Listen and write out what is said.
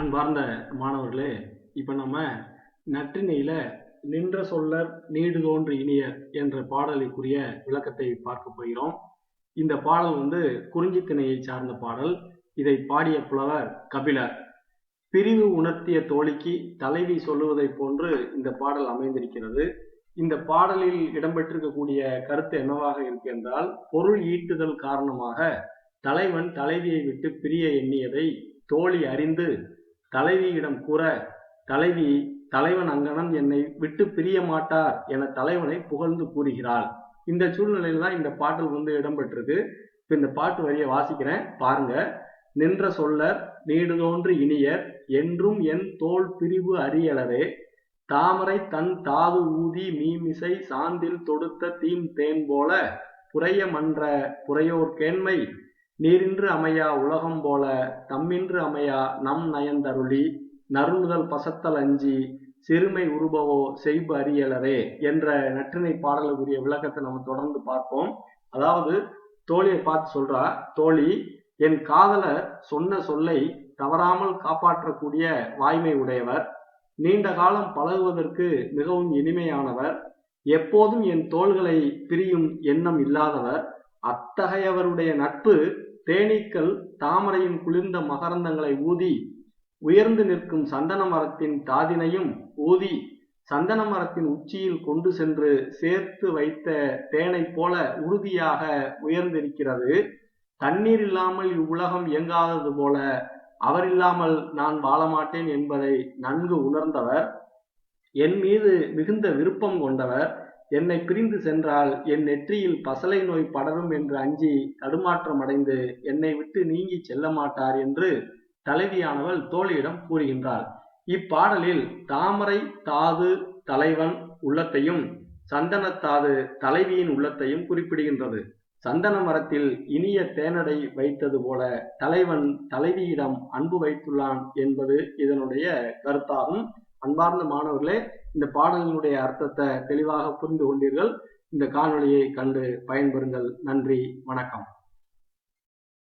அன்பார்ந்த மாணவர்களே இப்போ நம்ம நற்றினையில நின்ற சொல்லர் நீடு தோன்று இனியர் என்ற பாடலுக்குரிய விளக்கத்தை பார்க்க போகிறோம். இந்த பாடல் வந்து குறிஞ்சி திணையை சார்ந்த பாடல். இதை பாடிய புலவர் கபிலர். பிரிவு உணர்த்திய தோழிக்கு தலைவி சொல்லுவதைப் போன்று இந்த பாடல் அமைந்திருக்கிறது. இந்த பாடலில் இடம்பெற்றிருக்கக்கூடிய கருத்து என்னவாக இருக்கு என்றால் பொருள் ஈட்டுதல் காரணமாக தலைவன் தலைவியை விட்டு பிரிய எண்ணியதை தோழி அறிந்து தலைவியிடம் கூற தலைவி தலைவன் அங்கனம் என்னை விட்டு பிரிய மாட்டார் என தலைவனை புகழ்ந்து கூறுகிறாள். இந்த சூழ்நிலையில தான் இந்த பாடல் வந்து இடம்பெற்றிருக்கு. இப்ப இந்த பாட்டு வரியை வாசிக்கிறேன். பாருங்க. நின்ற சொல்லர் நீடு தோன்று இனியர் என்றும் என் தோல் பிரிவு அறியலரே தாமரை தன் தாது ஊதி மீமிசை சாந்தில் தொடுத்த தீம் தேன் போல புறைய மன்ற புறையோர் கேண்மை நீரின்று அமையா உலகம் போல தம்மின்று அமையா நம் நயந்தருளி நறுமுதல் பசத்தல் அஞ்சி சிறுமை உருபவோ செய்பு அறியலரே என்ற நற்றினை பாடலுக்குரிய விளக்கத்தை நம்ம தொடர்ந்து பார்ப்போம். அதாவது தோழியை பார்த்து சொல்றா தோழி என் காதலர் சொன்ன சொல்லை தவறாமல் காப்பாற்றக்கூடிய வாய்மை உடையவர் நீண்ட காலம் பழகுவதற்கு மிகவும் இனிமையானவர் எப்போதும் என் தோள்களை பிரியும் எண்ணம் இல்லாதவர் அத்தகையவருடைய நட்பு தேனீக்கள் தாமரையின் குளிர்ந்த மகரந்தங்களை ஊதி உயர்ந்து நிற்கும் சந்தன மரத்தின் தாதினையும் ஊதி சந்தன மரத்தின் உச்சியில் கொண்டு சென்று சேர்த்து வைத்த தேனை போல உறுதியாக உயர்ந்திருக்கிறது. தண்ணீர் இல்லாமல் இவ்வுலகம் இயங்காதது போல அவர் இல்லாமல் நான் வாழ மாட்டேன் என்பதை நன்கு உணர்ந்தவர். என் மீது மிகுந்த விருப்பம் கொண்டவர். என்னை பிரிந்து சென்றால் என் நெற்றியில் பசலை நோய் படரும் என்று அஞ்சி தடுமாற்றம் அடைந்து என்னை விட்டு நீங்கி செல்ல மாட்டார் என்று தலைவியானவள் தோழியிடம் கூறுகின்றாள். இப்பாடலில் தாமரை தாது தலைவன் உள்ளத்தையும் சந்தனத்தாது தலைவியின் உள்ளத்தையும் குறிப்பிடுகின்றது. சந்தன மரத்தில் இனிய தேனடை வைத்தது போல தலைவன் தலைவியிடம் அன்பு வைத்துள்ளான் என்பது இதனுடைய கருத்தாகும். அன்பார்ந்த மாணவர்களே இந்த பாடலினுடைய அர்த்தத்தை தெளிவாக புரிந்து கொண்டீர்கள். இந்த காணொளியை கண்டு பயன்பெறுங்கள். நன்றி. வணக்கம்.